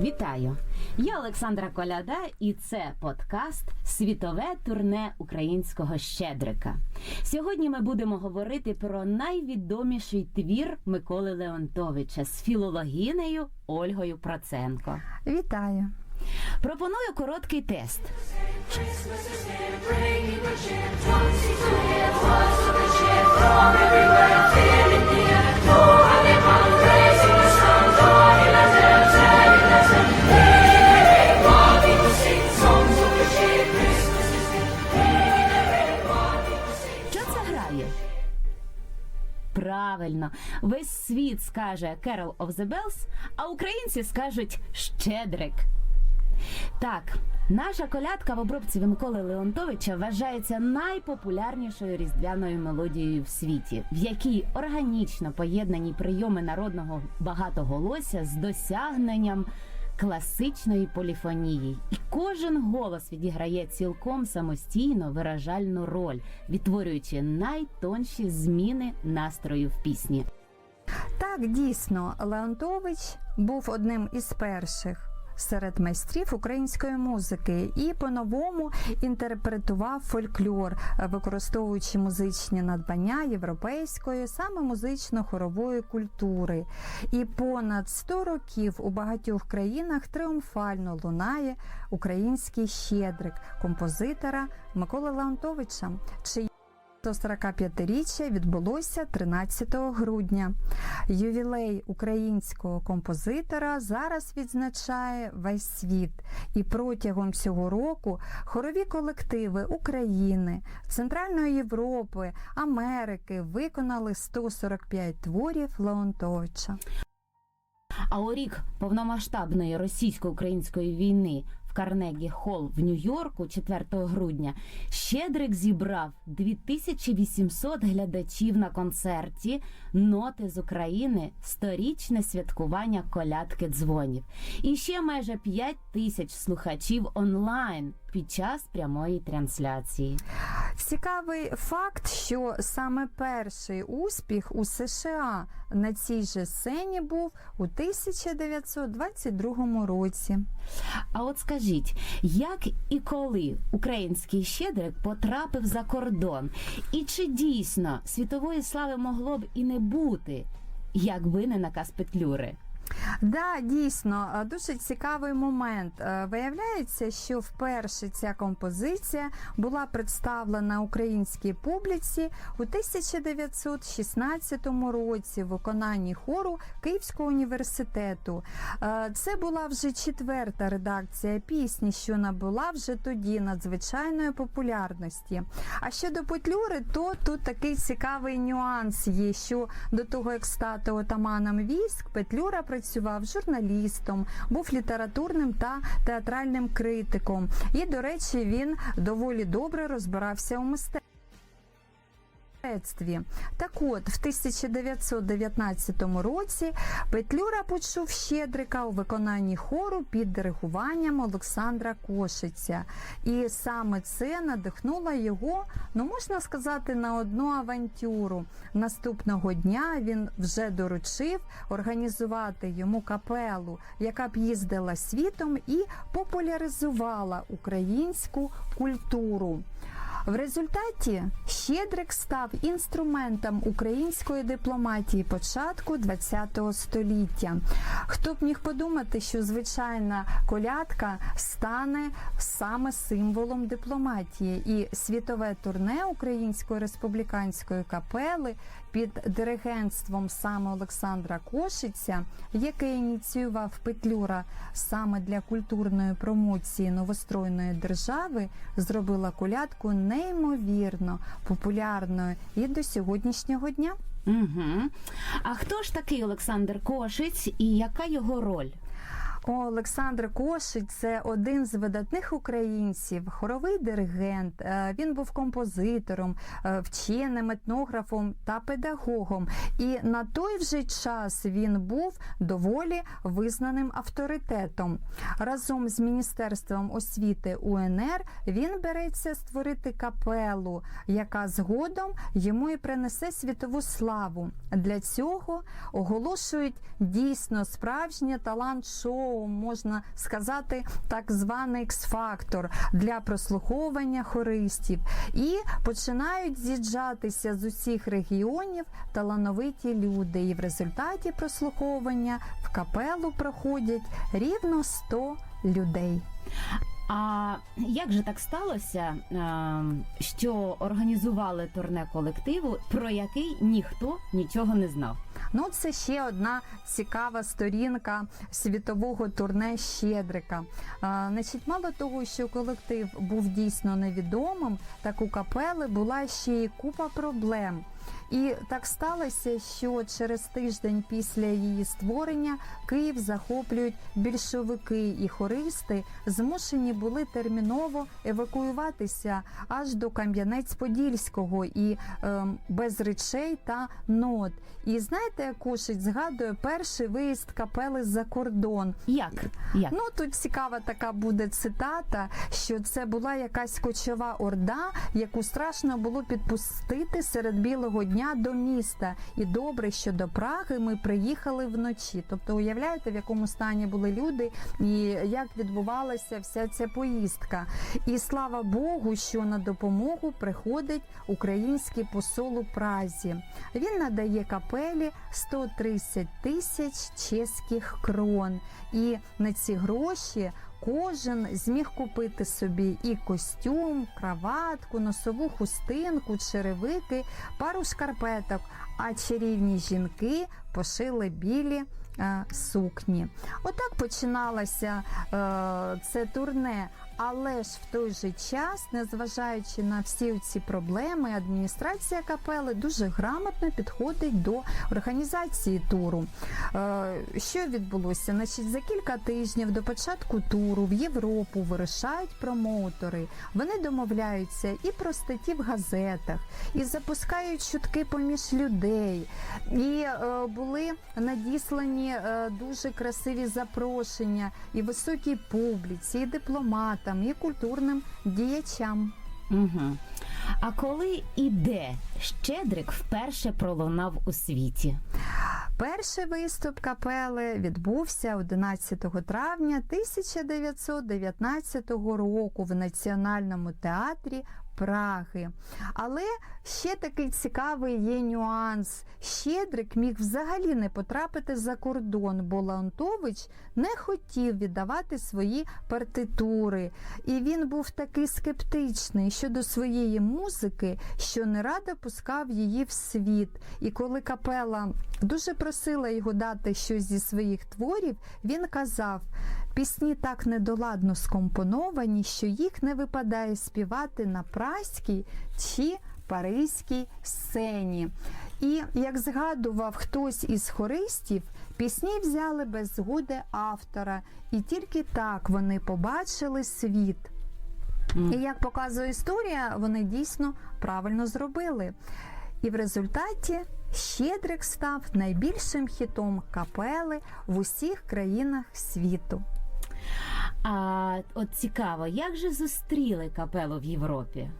Вітаю! Я Олександра Коляда, і це подкаст Світове турне українського щедрика. Сьогодні ми будемо говорити про найвідоміший твір Миколи Леонтовича з філологінею Ольгою Проценко. Вітаю! Пропоную короткий тест. Правильно, весь світ скаже Carol of the Bells, а українці скажуть Щедрик. Так, наша колядка в обробці Миколи Леонтовича вважається найпопулярнішою різдвяною мелодією в світі, в якій органічно поєднані прийоми народного багатоголосся з досягненням класичної поліфонії. І кожен голос відіграє цілком самостійно виражальну роль, відтворюючи найтонші зміни настрою в пісні. Так, дійсно, Леонтович був одним із перших. Серед майстрів української музики і по-новому інтерпретував фольклор, використовуючи музичні надбання європейської, саме музично-хорової культури. І понад 100 років у багатьох країнах тріумфально лунає український щедрик композитора Миколи Леонтовича, чиї 145-річчя відбулося 13 грудня. Ювілей українського композитора зараз відзначає весь світ. І протягом цього року хорові колективи України, Центральної Європи, Америки виконали 145 творів Леонтовича. А у рік повномасштабної російсько-української війни Карнегі Холл в Нью-Йорку 4 грудня Щедрик зібрав 2800 глядачів на концерті Ноти з України сторічне святкування колядки дзвонів. І ще майже 5 тисяч слухачів онлайн під час прямої трансляції. Цікавий факт, що саме перший успіх у США на цій же сцені був у 1922 році. А от скажіть, як і коли український щедрик потрапив за кордон? І чи дійсно світової слави могло б і не бути, якби не наказ Петлюри? Да, дійсно, е, дуже цікавий момент. Е, Виявляється, що вперше ця композиція була представлена українській публіці у 1916 році в виконанні хору Київського університету. Е, Це була вже четверта редакція пісні, що набула вже тоді надзвичайної популярності. А щодо Петлюри, то тут такий цікавий нюанс є, що до того, як стати отаманом військ, Петлюра працював журналістом, був літературним та театральним критиком. І, до речі, він доволі добре розбирався у мистецтві. Так от, в 1919 році Петлюра почув Щедрика у виконанні хору під диригуванням Олександра Кошиця. І саме це надихнуло його, ну можна сказати, на одну авантюру. Наступного дня він вже доручив організувати йому капелу, яка б їздила світом і популяризувала українську культуру. В результаті Щедрик став інструментом української дипломатії початку ХХ століття. Хто б міг подумати, що звичайна колядка стане саме символом дипломатії, і світове турне Української республіканської капели під диригентством саме Олександра Кошиця, яке ініціював Петлюра саме для культурної промоції новостройної держави, зробила колядку неймовірно популярною і до сьогоднішнього дня. Угу. А хто ж такий Олександр Кошиць і яка його роль? Олександр Кошик це один з видатних українців, хоровий диригент. Е, Він був композитором, е, вченим, етнографом та педагогом. І на той вже час він був доволі визнаним авторитетом. Разом з Міністерством освіти УНР він береться створити капелу, яка згодом йому і принесе світову славу. Для цього оголошують дійсно справжнє талант-шоу шоу, можна сказати, так званий X-фактор для прослуховування хористів. І починають з'їжджатися з усіх регіонів талановиті люди. І в результаті прослуховування в капелу проходять рівно 100 людей. А як же так сталося, е, що організували турне колективу, про який ніхто нічого не знав? Ну, це ще одна цікава сторінка світового турне Щедрика. Значить, мало того, що колектив був дійсно невідомим, так у капели була ще й купа проблем. І так сталося, що через тиждень після її створення Київ захоплюють більшовики і хористи змушені були терміново евакуюватися аж до Кам'янець-Подільського і ем, без речей та нот. І знаєте, як згадує перший виїзд капели за кордон. Як? Як? Ну тут цікава така буде цитата, що це була якась кочова орда, яку страшно було підпустити серед білого дня до міста. І добре, що до Праги ми приїхали вночі. Тобто, уявляєте, в якому стані були люди і як відбувалася вся ця поїздка. І слава Богу, що на допомогу приходить український посол у Празі. Він надає капелі 130 тисяч чеських крон. І на ці гроші кожен зміг купити собі і костюм, краватку, носову хустинку, черевики, пару шкарпеток. А чарівні жінки пошили білі е, сукні. Отак починалося е, це турне. Але ж в той же час, незважаючи на всі ці проблеми, адміністрація капели дуже грамотно підходить до організації туру. Е, Що відбулося? Значить, за кілька тижнів до початку туру в Європу вирушають промоутери. Вони домовляються і про статті в газетах, і запускають чутки поміж людей. І е, були надіслані е, дуже красиві запрошення і високій публіці, і дипломатам, і культурним діячам. Угу. А коли і де Щедрик вперше пролунав у світі? Перший виступ капели відбувся 11 травня 1919 року в Національному театрі Праги. Але ще такий цікавий є нюанс. Щедрик міг взагалі не потрапити за кордон, бо Леонтович не хотів віддавати свої партитури. І він був такий скептичний щодо своєї музики, що не радо пускав її в світ. І коли капела дуже просила його дати щось зі своїх творів, він казав: пісні так недоладно скомпоновані, що їх не випадає співати на праській чи паризькій сцені. І як згадував хтось із хористів, пісні взяли без згоди автора, і тільки так вони побачили світ. І як показує історія, вони дійсно правильно зробили. І в результаті Щедрик став найбільшим хітом капели в усіх країнах світу. А от цікаво, як же зустріли капелу в Європі?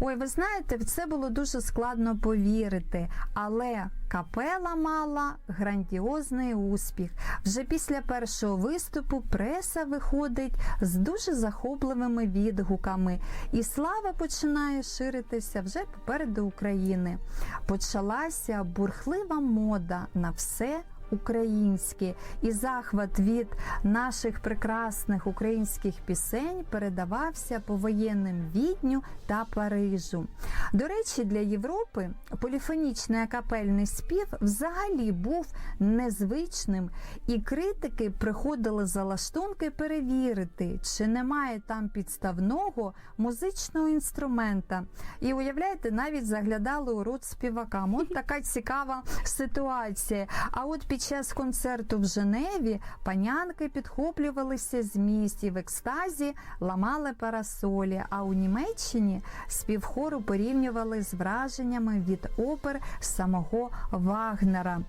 Ой, ви знаєте, в це було дуже складно повірити, але капела мала грандіозний успіх. Вже після першого виступу преса виходить з дуже захопливими відгуками, і слава починає ширитися вже попереду України. Почалася бурхлива мода на все. Українське і захват від наших прекрасних українських пісень передавався по воєнним відню та Парижу. До речі, для Європи поліфонічний акапельний спів взагалі був незвичним, і критики приходили за лаштунки перевірити, чи немає там підставного музичного інструмента. І уявляєте, навіть заглядали у рот співакам. От така цікава ситуація. А от під час концерту в Женеві панянки підхоплювалися з місць і в екстазі ламали парасолі. А у Німеччині співхору порівнювали з враженнями від опер самого Вагнера.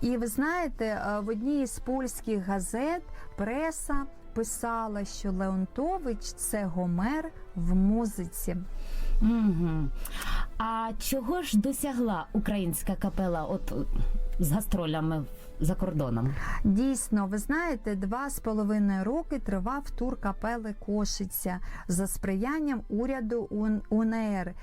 І ви знаєте, е, в одній із польських газет преса писала, що Леонтович це Гомер в музиці. Угу. А чого ж досягла українська капела от з гастролями за кордоном? Дійсно, ви знаєте, два з половиною роки тривав тур капели Кошиця за сприянням уряду УНР.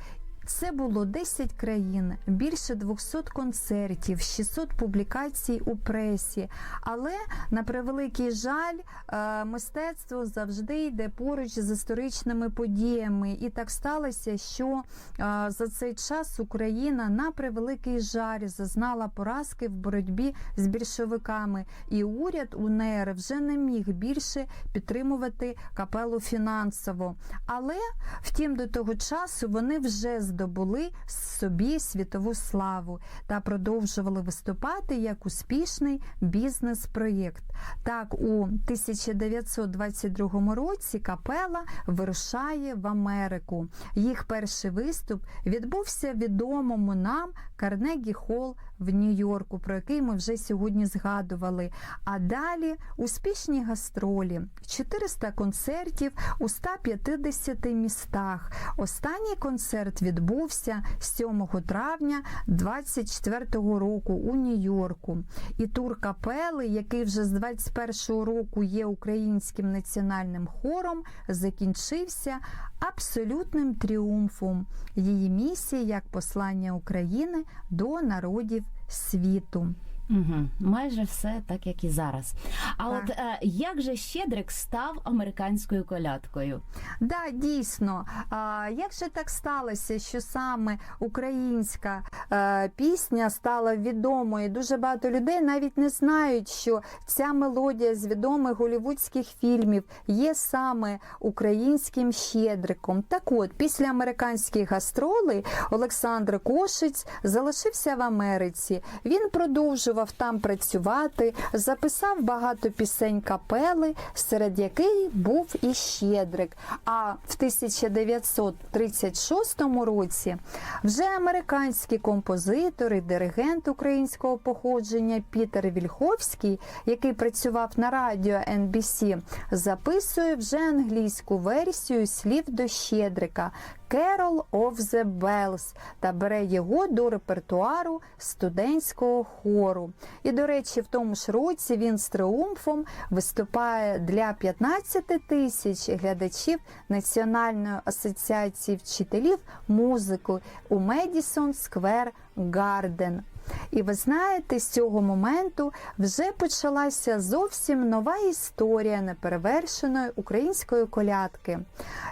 Це було 10 країн, більше 200 концертів, 600 публікацій у пресі. Але на превеликий жаль, е, мистецтво завжди йде поруч з історичними подіями. І так сталося, що е, за цей час Україна на превеликий жаль зазнала поразки в боротьбі з більшовиками, і уряд УНР вже не міг більше підтримувати капелу фінансово. Але втім, до того часу вони вже здобули собі світову славу та продовжували виступати як успішний бізнес-проєкт. Так, у 1922 році капела вирушає в Америку. Їх перший виступ відбувся відомому нам Карнегі Холл в Нью-Йорку, про який ми вже сьогодні згадували. А далі успішні гастролі, 400 концертів у 150 містах. Останній концерт відбувся 7 травня 24 року у Нью-Йорку. І тур капели, який вже з 21 року є українським національним хором, закінчився абсолютним тріумфом. Її місія як послання України до народів світу. Угу. Майже все так, як і зараз. А Так. от е, як же Щедрик став американською колядкою? Да, дійсно. А, як же так сталося, що саме українська е, пісня стала відомою? Дуже багато людей навіть не знають, що ця мелодія з відомих голівудських фільмів є саме українським щедриком. Так от, після американських гастролей Олександр Кошиць залишився в Америці. Він продовжував там працювати, записав багато пісень капели, серед яких був і Щедрик. А в 1936 році вже американський композитор і диригент українського походження Пітер Вільховський, який працював на радіо NBC, записує вже англійську версію слів до Щедрика. Carol of the Bells та бере його до репертуару студентського хору. І, до речі, в тому ж році він з тріумфом виступає для 15 тисяч глядачів Національної асоціації вчителів музики у Медісон Сквер Гарден. І ви знаєте, з цього моменту вже почалася зовсім нова історія неперевершеної української колядки,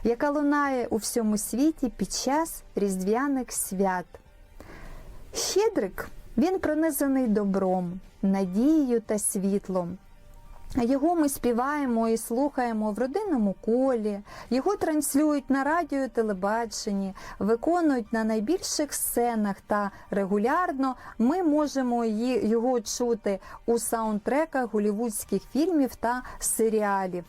яка лунає у всьому світі під час різдвяних свят. Щедрик він пронизаний добром, надією та світлом. Його ми співаємо і слухаємо в родинному колі, його транслюють на радіо і телебаченні, виконують на найбільших сценах та регулярно ми можемо його чути у саундтреках голівудських фільмів та серіалів.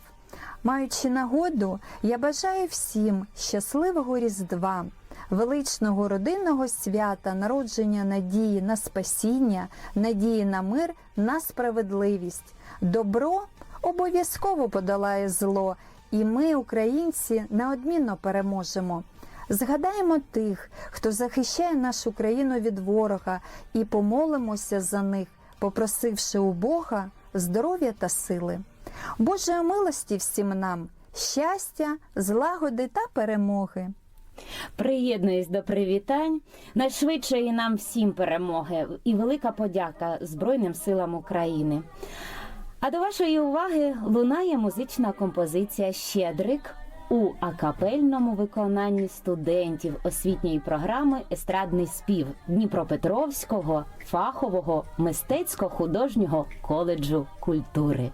Маючи нагоду, я бажаю всім щасливого Різдва, величного родинного свята, народження надії на спасіння, надії на мир, на справедливість. Добро обов'язково подолає зло, і ми, українці, неодмінно переможемо. Згадаємо тих, хто захищає нашу країну від ворога, і помолимося за них, попросивши у Бога здоров'я та сили. Божої милості всім нам, щастя, злагоди та перемоги. Приєднуюсь до привітань. Найшвидшої нам всім перемоги і велика подяка Збройним силам України. А до вашої уваги лунає музична композиція Щедрик у акапельному виконанні студентів освітньої програми Естрадний спів Дніпропетровського фахового мистецько-художнього коледжу культури.